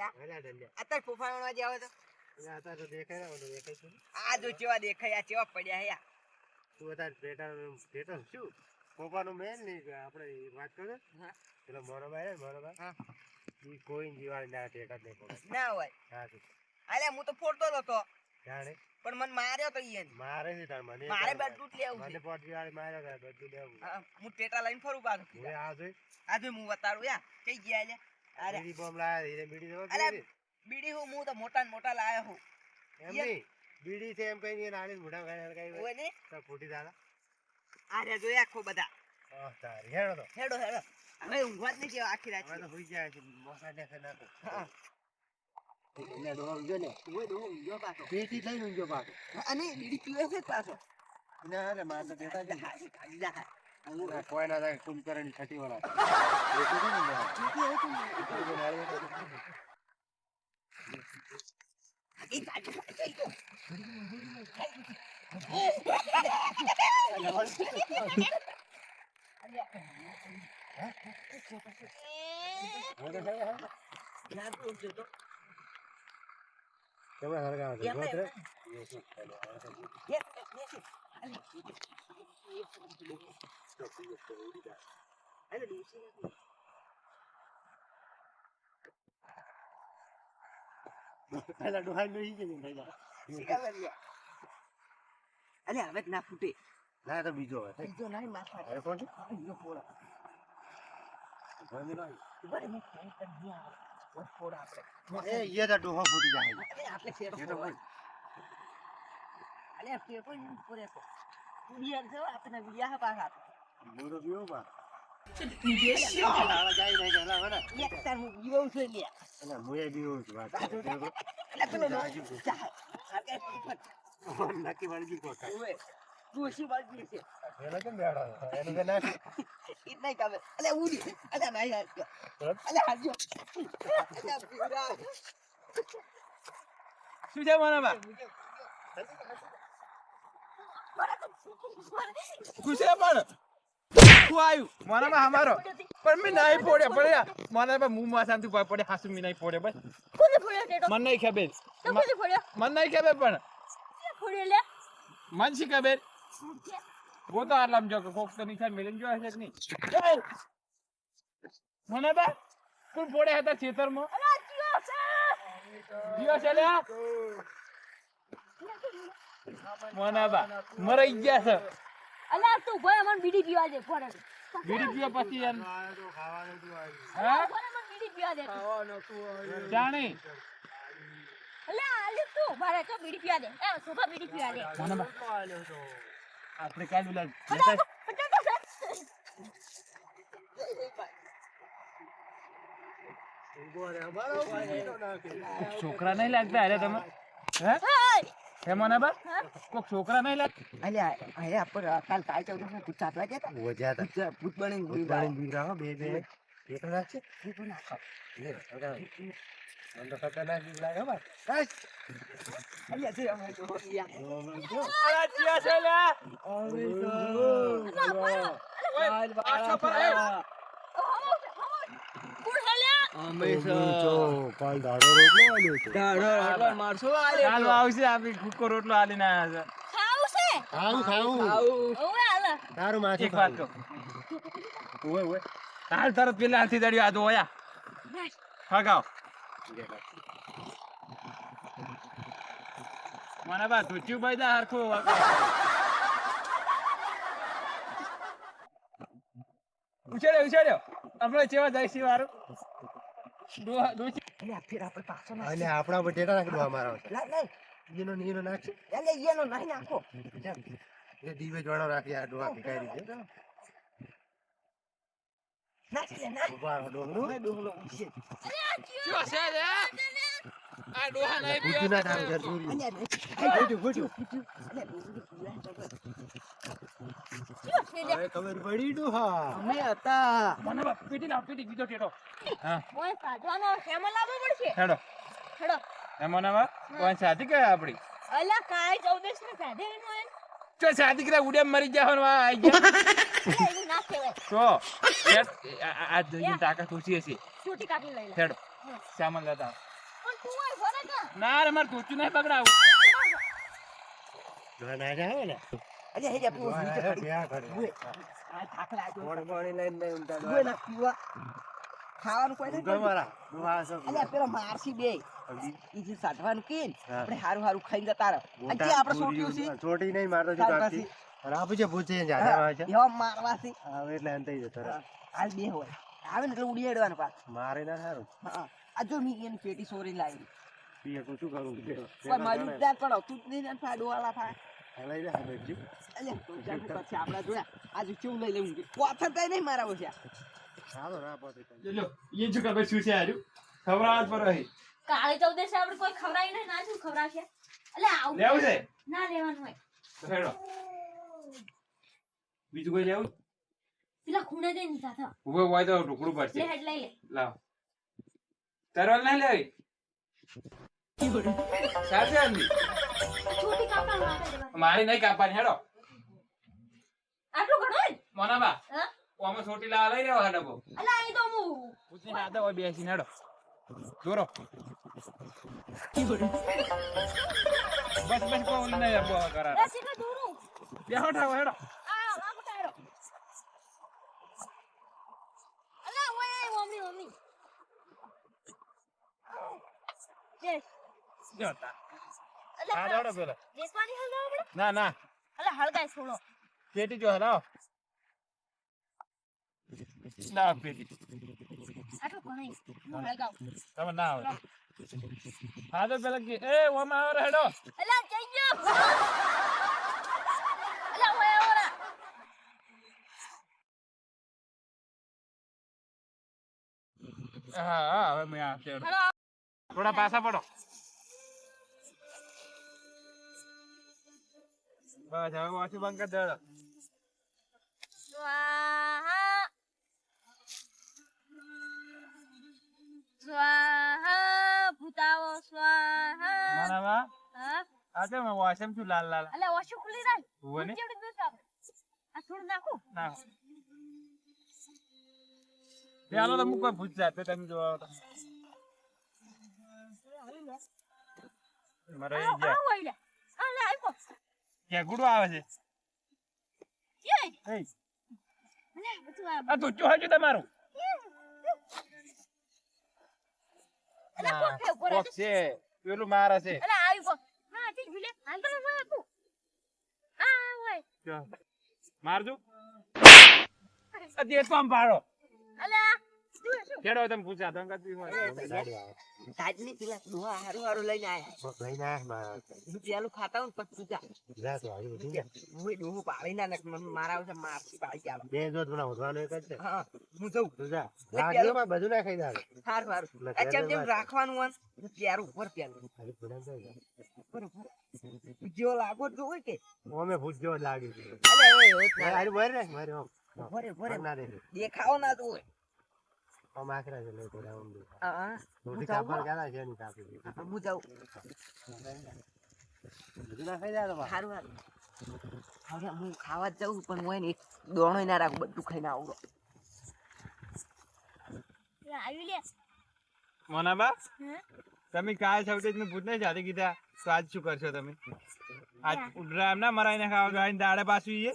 અત્યારે ફૂફાણવા જે આવે તો. આ જો ચેવા દેખાય આ ચેવા પડ્યા હે તું અત્યારે પેટાનું- પેટાનું શું? પોપાનું મેન નહીં આપણે વાત કરો પેલો મોરોબાઈ હે ને મોરોબાઈ, હા. કોઈ જીવાડી ના ટેકા જ નહીં પડે. ના હોય. હા તું. હું તો ફોડતો હતો. જાણે. પણ મને માર્યો તો મારે છે તાર મને મારે બધું લેવું મને માર્યો તાર બધું લેવું હું ટેટા લઈને ફરું પાછું હું બતાડું યા. કઈ ગયા અરે બીડી બોમ લાયા હીરે બીડી દેવા અરે. બીડી હું હું તો મોટા ને મોટા લાયો હું. એમ. નહીં બીડી છે એમ કઈ નાની મોટા ખાઈ કઈ ઓય ને? તો ફૂટી દાલા આ રે જોયા આખો બધા. આહ, તારી હેડો તો. હેડો હેડો. હવે ઊંઘવા જ નહીં કે આખી રાત હવે તો હોઈ જાય છે મોસા દેખે નાખો. હા. એટલે ડોહા ઊંઘ્યો ને ઓય ડોહો જો પાછો. પેટી લઈને ઊંઘ્યો પાછો. અને બીડી પીવે છે પાછો. ના રે મારે તો બેટા જ હા, હા, કાઢી નાખે. આ કોઈ ના થાય કુંભકરણ છઠ્ઠી વાળા પેટી છે ને ઊંઘ્યા. બીજી હવે તું- પેટી તો નાળી હતી. એ કાઢી નાખે, એ તો. હું તો ખાઈ હા. ના, તું ઊંઘ્યો તો. તમે હરગાવ છો. એમ જોત નહીં, રે. એમ એ શું ચાલો, હવે તો શું યે, યે, અરે, ઉડી જાય. અરે, ડોસી નથી. પેલા ડોહાઈ લઈ જઈએ ને પેલા. શીખા કરી લે. અલે હવે જ ના ફૂટે ના તો બીજો હોય બીજો નહીં માથા હવે કોણ છે બીજો ફોડા ભોંયનો આવી. બરે મેં ફોન કરી દિયા ઓય ફોડા આપણે એ ઈએ તો ડોહો ફૂટી જાય. અલે આપણે ફેર તો ફોડા અલે ફેર કોઈ નહીં ફોડે તો વિડિયા જો આપણે બા અલે પેલો નો ચા સરકે ફટ નક્કી વાળી કોટા ડોસી છે. એનો કેમ બેડો એનું કે ના ઈ નહીં કાવે અલે ઉડી અલે હાલ અલે હાલજો અલે પીરા શું છે મને બા ખુશે પણ શું આવ્યું મને બા અમારો પણ મેં નહીં પડ્યા મને બા મું માં શાંતિ પડે હાસુ મી નહીં પોડે બસ કોને ફોડ્યો ટેટો મને નહીં ખબર તો કોને ફોડ્યો મને નહીં ખબર પણ કોને ફોડ્યો લે મન શી ખબર ગોતો આટલામ જો કે કોક તો નિશાન મેળીને જોયા છે કે નહીં મને બા કુલ પોડે હતા ખેતરમાં જીઓ છે! લ્યા? મને બા મરાઈ ગયા છે. અલા તું ભાઈ મને બીડી પીવા દે ફોરે બીડી પીવા પછી એમ. હા? બીડી પીવા દે જાણી. અલા આલે તું મારે તો બીડી પીવા દે. એ સોફા બીડી પીવા દે. મને બા. આપણે કાલ ઓલા નાખે છોકરા નહીં લાગતા અરે તમે હે હે મને બા કોક છોકરા નહીં લાગતા અલે અરે આપણે કાલ કાલ ચૌદ ને ભૂત સાતવા ગયા ઓ જા તા ભૂત બની ભૂત બીવરાવો, બે બે એક છે ભૂત નાખો તો ખતરનાક બીક લાગે હો ભાઈ હાશ. અલે અમે તો યા અલા જીઓ ચાલ્યા પાછો પર એ. કોણ હેલ્યા કાલ દાડો રોટલો આલ્યો તો. ચાલો આવશે આપી ભૂકો આલીને આયા ખાવું છે ઓવે આલે તારું છે પેલા હાથી દડ્યો, આ તો ઓયા હગાવ મને બા ધોચ્યું ભાઈ દા હરખું ઉછેડ્યો ઉછેડ્યો આપણે ચેવા જાય છે વારું? આપણે પાછો ના અને આપણા બટેટા નાખી દો અમારા લાય લાય ઈનો ને ઈનો નાખશે અલે નહીં નાખો એ દીવે જોડો રાખી આ ડોવા કઈ રીતે? ખબર પડી ડોહા અમે હતા મને બા લાવ પીટી બીજો ટેટો હા ઓય કાઢવાનો હેમો લાવવો પડશે હેડો હેડો કોઈ સાથી કે આપડી અલા કાઈ ચૌદેશ ને કાઢે એનો ચો સાથી કે ઉડે મરી એવું ના તો યાર આ- આ આ જોઈને તાકાત ઓછી હશે. છૂટી કાઢી લઈ લે. હેડો સામાન લેતા તું ના રે માર ટોચું નહીં બગડાવું. ના ના જાઓ ને. અરે હે જા કરે. આ થાક લાગ્યો. પાણી પાણી લઈને ઊંઘતા ઉએ ના પીવા. ખાવાનું કોઈ છો. અલ્યા પેલો મારસી બે. ઈ જે સાધવાનું કે આપણે હારું હારું ખાઈને જતા રહો. અને આપણે છોટ્યું છે. છોટી નહીં મારતો છું કાકી કાપથી. જે છે જાડા હોય છે. એવા મારવાસી હવે એટલે અંતે જતો રહે. હાલ બે હોય. આવે ને એટલે ઉડી પાછું. મારે ના સારું હા આ જો મી એની પેટી સોરી લાવી. પીએ તો શું કરું? કોઈ મારી ઉદ્ધાર પડો તું નહીં ને ફાડો વાળા થાય હલાઈ જા બેટજી. અલ્યા તો જાગું પછી આપણા જોયા આજે કેવું લઈ લેવું કોથર થાય નહીં મારા ઓછા. સારો ના પહોંચે તો. લો એ જો ખબર શું છે ખવડાવવા જ પર રહી કાળી ચૌદસે આપણે કોઈ ખવડાવી નહીં ના શું ખવડાવશે? એટલે આવું લેવું છે? ના લેવાનું હોય. હેડો. બીજું કોઈ લેવું? પેલા ખૂણે જઈને સાથે ઊભો હોય તો ઢોકળું લે હેડ લઈ લે. લાવ. તરવાલ ના લેવી? સાચે અંદી છોટી કાપડા મારી નહીં કાપવાની હેડો. આટલું ઘણું જ? મોનાબા. હા? આમાં છોટી લાવા લઈ રહ્યો હેડો બહુ અલા અહીં તો હું. પૂછી ના દો બેસી નડો. દોરો બસ બસ કોઈ ઓલું યાર બો કરા એ સીધો દોરો બેહો ઠાવો હેડો. આ આ બતાડો અલા ઓય મમ્મી મમ્મી. જે. જોતા અલા પેલા. ના ના. અલા હળગાય છોડો કેટી જો હલાવો. ના પેટી આટલું ઘણું હું હળગાવ તમે ના આવે હા તો પેલા કે એ ઓમાં આવે હેડો અલા જઈ ગયો અલા ઓય ઓરા હા હા હવે મેં આ હલો થોડા પાછા પડો બસ હવે વાંચી બંધ કરી દેડો સ્વાહા ભૂતાવો સ્વાહા. હા? આ તો મેં વાસમ છું લાલ લાલ. અલા ઓછું ખુલી રાખ. ઊભો ને? દૂધ આપ આ થોડું નાખું. ના. ચાલો તો મુકો ભૂત જાતે તમે જોવા તો. મારે આ એ ગયા આ ઓઈલા આ લે આઈપો ક્યાં ગુડો આવે છે? એ આ તો ચોહાજો તમારું અલા હા, કોક છે પેલું મારે છે. અલા આઈપો હા ભીલે તો આ મારજો. અત્યારે તો આમ પાડો અલા તું તમે પૂછ્યા તો અંગત બી હોય. ગાડી આવે. તાજની પેલા ડોહા હારું હારું લઈને આયા. લઈને આયા પેલું ખાતા હું પછી જા. જા તો આજુ બધું. હું પાડી ના નાખ મારા આવશે મારથી પાડી ચાલો બે જોત મને ઉધવાનું એક જ હા હું જઉં. તું જા. એટલે લાકડીઓમાં બધું ના ખાઈ જાવે. હારું હારું. આ જેમ જેમ રાખવાનું હોય ને ઉપર પ્યારું ખાલી ભૂલાઈ જાય છે. બરોબર જેવો લાગો તો હોય કે. ઓમે ભૂજ્યો લાગ્યું લાગે ઓય ઓય ના હારી ભરે ભરે ભરે ભરે. ના દેખે. દેખાવો ના તો હોય. આમ છે, હા હા. રોટી કાપવા ગયા છે, એની કાપી. હું જાઉં. બધું ના ખાઈ જાય તો બા. હારું હારું હવે હું ખાવા જ જાઉં પણ હું એને એક દોણો ના રાખું બધું ખાઈને આવું અલા આવી લે. મોનાબા? તમે કાલ સૌથી નું પૂછ નહીં જાતે કીધા. તો આજ શું કરશો તમે? આજ ઉડરા એમ ના મરાઈને ખાવા તો આઈને દાડે પાછું એ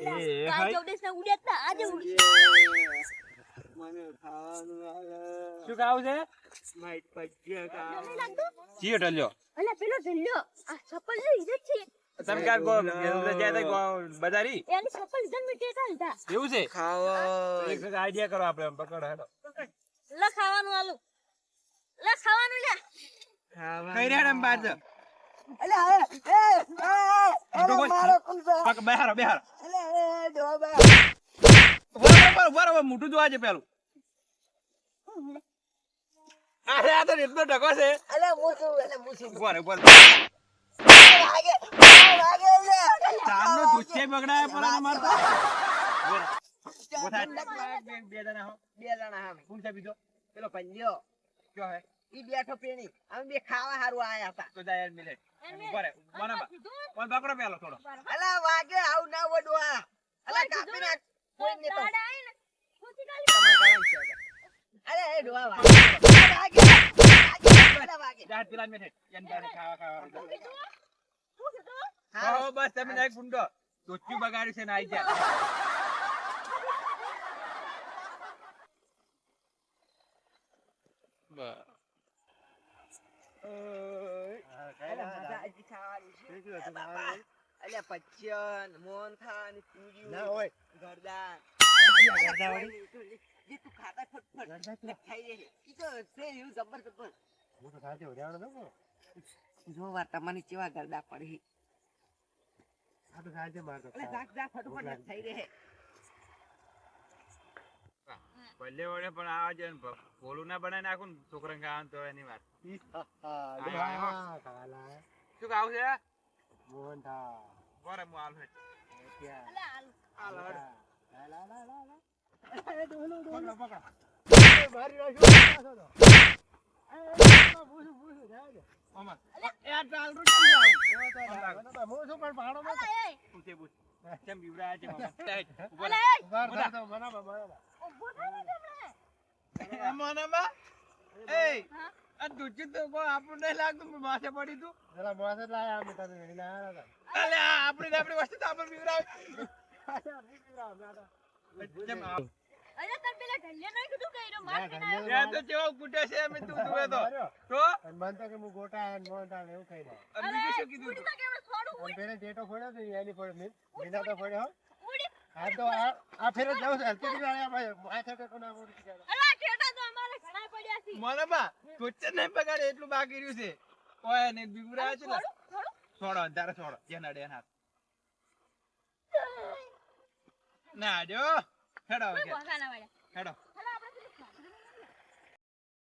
ને ઉડ્યા ઉડી શું ખાવું છે? ચીયો ટલ્યો અલા પેલો ઢલ્યો. આ ચપ્પલ લઈ જ છે. તમે ગો જાય તો બજારી? એની ચપ્પલ લીધા મેં ટેટા એવું છે? ખાવા. એક આઈડિયા કરો આપણે પકડો હેડો. લે ખાવાનું આલુ. લે ખાવાનું લે. કઈ રહ્યા બાદ. અલે એ એ એ તો કોઈ- મારો કુંસા પક બેહારો બેહારો અલે એ ડોબા બરાબર બરાબર મોટું જોવા છે પેલું. અરે આ તો એટલો ટકો છે. અલે મુસુ અલે મુસુ ઉપર ઉપર વાગે વાગે લે ચારનો દુચ્ચે બગડાય પર મારતો. બોથા બે જણા હો. બે જણા હા. કોણ છે બીજો? પેલો પંજો કયો હે? ઈ બેઠો પેણી. અમે બે ખાવા હારું આયા હતા. તો જાય મિલે. એમને ઉપર મોનાબા કોણ પેલો થોડો. અલે વાગે આવ ના વડવા અલે કાપી નાખ કોઈ ને તો. અરે એ વાગે. વાગે. જાત પેલા એને ખાવા ખાવા કહો બસ તમે એક ગુંડો બગાડ્યું છે ને આઈ જા. હા, ખાવાની છે. મારે? પચ્ચન મોહનથાળ, પૂરીઓ, ના હોય. ગરદા. ગરદાવાળી? જે તું ખાતા ફટફટ ગરદા તો- ખાઈ લે. ઈ તો સે યુ જબર જબર. હું તો ખાતે ઉડાડો હતો જો વાર તમને કેવા ગરદા પડી આ તો સાથે મારતો અલે જાક જાક ફટફટ ને ખાઈ રહે પલ્લે વડે પણ આવા છે પોલું ના બનાવી નાખું ને છોકરાને ખાવાનું તો એની વાત. શું ખાવું છે મોહનથાળ. બરે હું આલ. ત્યાં. અલે આલ આલો હેઠ. લા, લા, લા, લા. એ ડોલો, ડોલો. શું પણ ભાડો માં પૂછે આ દૂધથી તો કોઈ આપણું નહીં લાગતું પણ માથે પડી તું જરા મોસે લાયા અમે તને લઈને આયા હતા. અલે આપણી ને આપણી વસ્તુ તો આપણે નહીં આ- અરે તાર પેલા ઢલ્લે નહીં કીધું કે એનો માર ના, ખાઈને તો જેવો કૂટે છે અમે તું જુએ તો તો અને તો કે હું ગોટા અને મોહનથાળ એવું ખાઈ લઉં. અને બીજું શું કીધું તું? તો છોડું અને પેલે જેઠો ફોડ્યો તો એની ફોડ્યો. મી- મીના તો ફોડ્યો હો. તો આ- આ ફેરે જ જવું છે. હલકી થી આયા ભાઈ. માથે ટેકો ના મોડી ગયા. મોનાબા, ટોચર નહીં પગાડે એટલું બાકી રહ્યું છે. ઓય ને બીવડાવે છે ને. છોડું છોડું છોડો જેના ડે હાથ ના જો. હેડો કોઈ હેડો.